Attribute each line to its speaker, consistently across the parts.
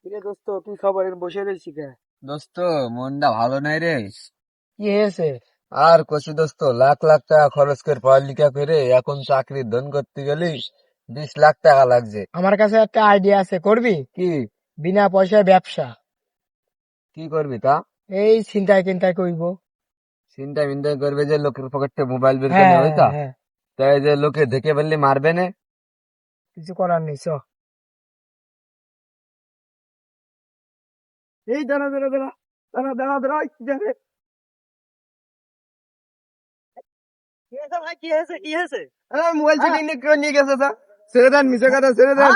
Speaker 1: কিরে দোস্ত কি খবর? বসে রয়েছি কে?
Speaker 2: দোস্ত মনটা ভালো নাই রে।
Speaker 1: কি হয়েছে?
Speaker 2: আর কষি দোস্ত লাখ লাখ টাকা খরচ করে পড়ালেখা করে এখন চাকরির ধন করতে গেলি বিশ লাখ টাকা লাগছে।
Speaker 1: আমার কাছে একটা আইডিয়া আছে করবি?
Speaker 2: কি?
Speaker 1: বিনা পয়সায় ব্যবসা।
Speaker 2: কি করবি তা?
Speaker 1: এই চিন্তায় চিন্তায় করব।
Speaker 2: চিন্তা মিন্তা করবে যে লোকের পকেটে মোবাইল বের
Speaker 1: হ্যাঁ
Speaker 2: করে ওইটা
Speaker 1: হ্যাঁ
Speaker 2: তাই যে লোকে দেখে ফেললে মারবে না।
Speaker 1: কিছু করার নেই চ। এই দাঁড়া দাঁড়া দাঁড়া দাঁড়া দাঁড়া দাঁড়া কি যাবে? কি হয়েছে কি হয়েছে? মোবাইল চুরি কেউ নিয়ে গেছে স্যার। ছেড়ে দেন মিশে কথা ছেড়ে দেন।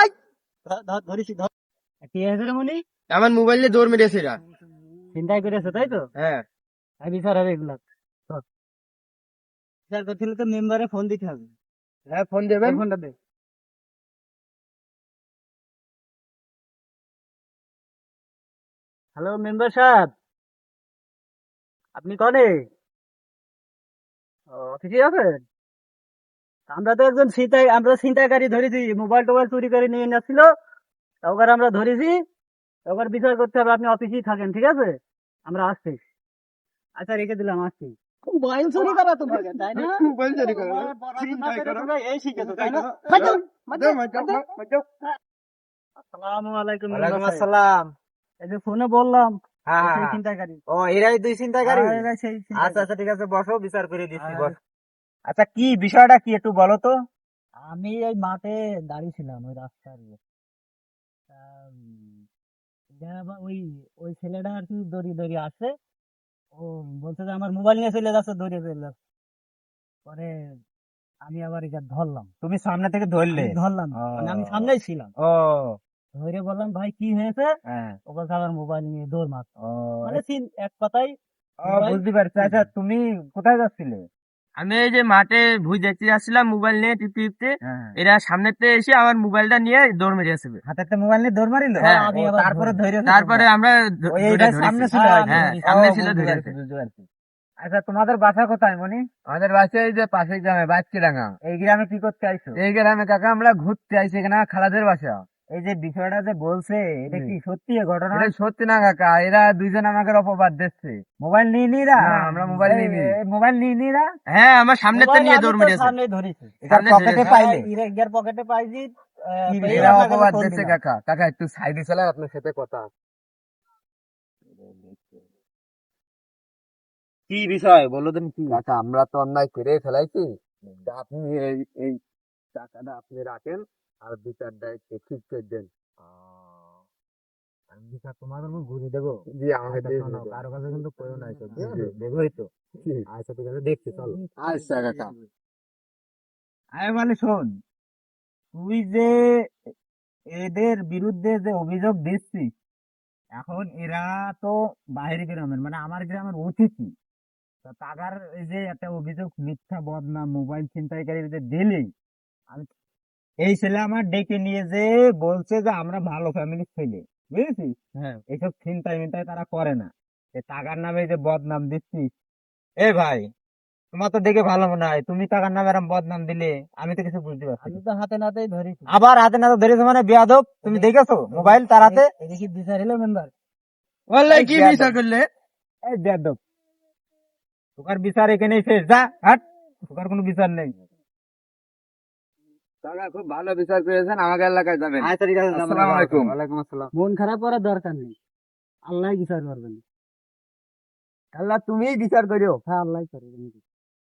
Speaker 3: ধরিস ধর কি হয়েছে মনি
Speaker 1: আমার মোবাইলে দৌড় মেরেছে এরা।
Speaker 3: চিন্তাই করেছে তাই তো?
Speaker 1: হ্যাঁ।
Speaker 3: আর বিচার হবে এগুলা। বিচার তো মেম্বারে ফোন দিতে হবে।
Speaker 1: হ্যাঁ ফোন দেবেন।
Speaker 3: ফোনটা দে। হ্যালো মেম্বার সাহেব। আপনি কনে? ও ঠিকই আছেন? আমরা তো একজন ছিনতাই আমরা ছিনতাইকারী ধরেছি মোবাইল টোবাইল চুরি করে নিয়ে যাচ্ছিল ওখানে আমরা ধরেছি ওখানে বিচার করতে হবে আপনি অফিসেই থাকেন ঠিক আছে? আমরা আসছি। আচ্ছা রেখে দিলাম আসছি। মোবাইল চুরি করা তোমাকে তাই না?
Speaker 1: মোবাইল চুরি করা, ছিনতাই
Speaker 3: করা। এই শিখেছো তাই না?
Speaker 1: মাজাও,
Speaker 3: মাজাও,
Speaker 1: মাজাও,
Speaker 3: মাজাও।
Speaker 1: মাজাও।
Speaker 3: আসসালামু আলাইকুম
Speaker 2: ওয়ালাইকুম
Speaker 3: মেম্বার
Speaker 2: আসসালাম।
Speaker 3: এই যে ফোনে বললাম
Speaker 2: হ্যাঁ
Speaker 3: চিন্তাকারী
Speaker 2: ও এরাই দুই চিন্তাকারী
Speaker 3: হ্যাঁ, চিন্তাকারী।
Speaker 2: আচ্ছা আচ্ছা ঠিক আছে বসো বিচার করে দিচ্ছি
Speaker 3: হ্যাঁ।
Speaker 2: বস। আচ্ছা কি বিষয়টা কি একটু বলো তো?
Speaker 3: আমি এই মাঠে দাঁড়িয়েছিলাম ওই রাস্তার ওই ওই ছেলেটা আর কি দড়ি দড়ি আসে ও বলছে যে আমার মোবাইল নিয়ে চলে যাচ্ছে দড়িয়ে চলে যাচ্ছে পরে আমি আবার এটা ধরলাম।
Speaker 2: তুমি সামনে থেকে ধরলে?
Speaker 3: ধরলাম। মানে আমি সামনেই ছিলাম।
Speaker 2: ও।
Speaker 3: ধরে বললাম ভাই কি হয়েছে?
Speaker 2: হ্যাঁ।
Speaker 3: ও বলছে আমার মোবাইল নিয়ে দৌড় মার মানে সিন- এক কথাই
Speaker 2: বুঝতে পারছি। আচ্ছা তুমি কোথায় যাচ্ছিলে?
Speaker 1: আমি এই যে মাঠে ভুই দেখতে যাচ্ছিলাম মোবাইল নিয়ে টিপতে টিপতে।
Speaker 2: হ্যাঁ
Speaker 1: এরা সামনেতে এসে আমার মোবাইলটা নিয়ে দৌড় মেরে আসবে।
Speaker 2: হাতে মোবাইল নিয়ে দৌড় মারিল?
Speaker 1: হ্যাঁ,
Speaker 2: তারপরে
Speaker 3: ধরে-
Speaker 1: তারপরে আমরা।
Speaker 2: সামনে ছিল
Speaker 3: হ্যাঁ।
Speaker 1: হ্যাঁ, সামনে ছিল ধরে।
Speaker 2: আচ্ছা তোমাদের বাসা কোথায় মনি আমাদের বাসা এই যে পাশের গ্রামে বাচ্চিডাঙ্গা এই গ্রামে কি করতে আইছো? এই গ্রামে কাকা আমরা ঘুরতে আইছি এখানে খালাদের বাসা। এই যে বিষয়টা যে বলছে এটা কি সত্যি ঘটনা? এটা সত্যি না কাকা এরা দুইজন আমাকে অপবাদ দিচ্ছে। মোবাইল নিয়ে নিরা আমরা মোবাইল নিয়ে নি। মোবাইল নিয়ে নিরা
Speaker 1: হ্যাঁ আমার সামনেতে
Speaker 3: মোবাইল
Speaker 1: নিয়ে দৌড়
Speaker 3: তো
Speaker 1: মেরে আসবে
Speaker 3: সামনেই ধরেছি।
Speaker 1: সামনে
Speaker 2: পকেটে পাইলে।
Speaker 3: ইরা- ইয়ার পকেটে পাইছি পেয়ে
Speaker 2: এরা অপবাদ দিচ্ছে কাকা। কাকা একটু সাইডে চালান আপনার সাথে কথা। কি বিষয়? বলো দেন কি। কাকা আমরা তো অন্যায় করে ফেলাইছি। আপনি এই এই টাকাটা আপনি রাখেন। আর বিচারটা একটু ঠিক করে দেন। আমি বিচার তোমাদের মুখ ঘুরে দেবো? জি আমাকে দিয়ে কারও কাছে কিন্তু কেউ নাই তো দেখোই তো। আচ্ছা ঠিক আছে দেখছি চলো। আচ্ছা কাকা। আমি মানে শোন তুই যে এদের বিরুদ্ধে যে অভিযোগ দিচ্ছিস এখন এরা তো বাইরের গ্রামের মানে আমার গ্রামের অতিথি। তা টাকার এই যে একটা অভিযোগ মিথ্যা বদনাম মোবাইল ছিনতাইকারীর যে দিলি আমি এই ছেলে আমার ডেকে নিয়ে যে বলছে যে আমরা ভালো ফ্যামিলির ছেলে বুঝেছিস?
Speaker 1: হ্যাঁ।
Speaker 2: এইসব ছিনতাই মিনতাই তারা করে না। টাকার নামে যে বদনাম দিচ্ছিস। এ ভাই তোমার তো দেখে ভালো মনে হয়। তুমি টাকার নামে এরম বদনাম দিলে আমি তো কিছু বুঝতে পারছি
Speaker 3: আমি তো হাতে নাতেই ধরেছি।
Speaker 2: আবার হাতে নাতে ধরেছো মানে বেয়াদব তুমি দেখেছ? মোবাইল তার হাতে?
Speaker 3: এটা কি বিচার হলো মেম্বার
Speaker 1: বললে কি। বিচার করলে?
Speaker 2: এই বেয়াদব। তোকার বিচার এখানেই শেষ যা হাট। তোকার কোনো বিচার নেই। কাকা খুব ভালো বিচার করেছেন আমাকে এলাকায় যাবেন।
Speaker 3: আচ্ছা ঠিক আছে
Speaker 2: আসসালামু আলাইকুম। ওয়ালাইকুম আসসালাম।
Speaker 3: মন খারাপ করার দরকার নেই। আল্লাহ বিচার করবেন।
Speaker 2: আল্লাহ তুমি বিচার করিও।
Speaker 3: হ্যাঁ আল্লাহ করবেন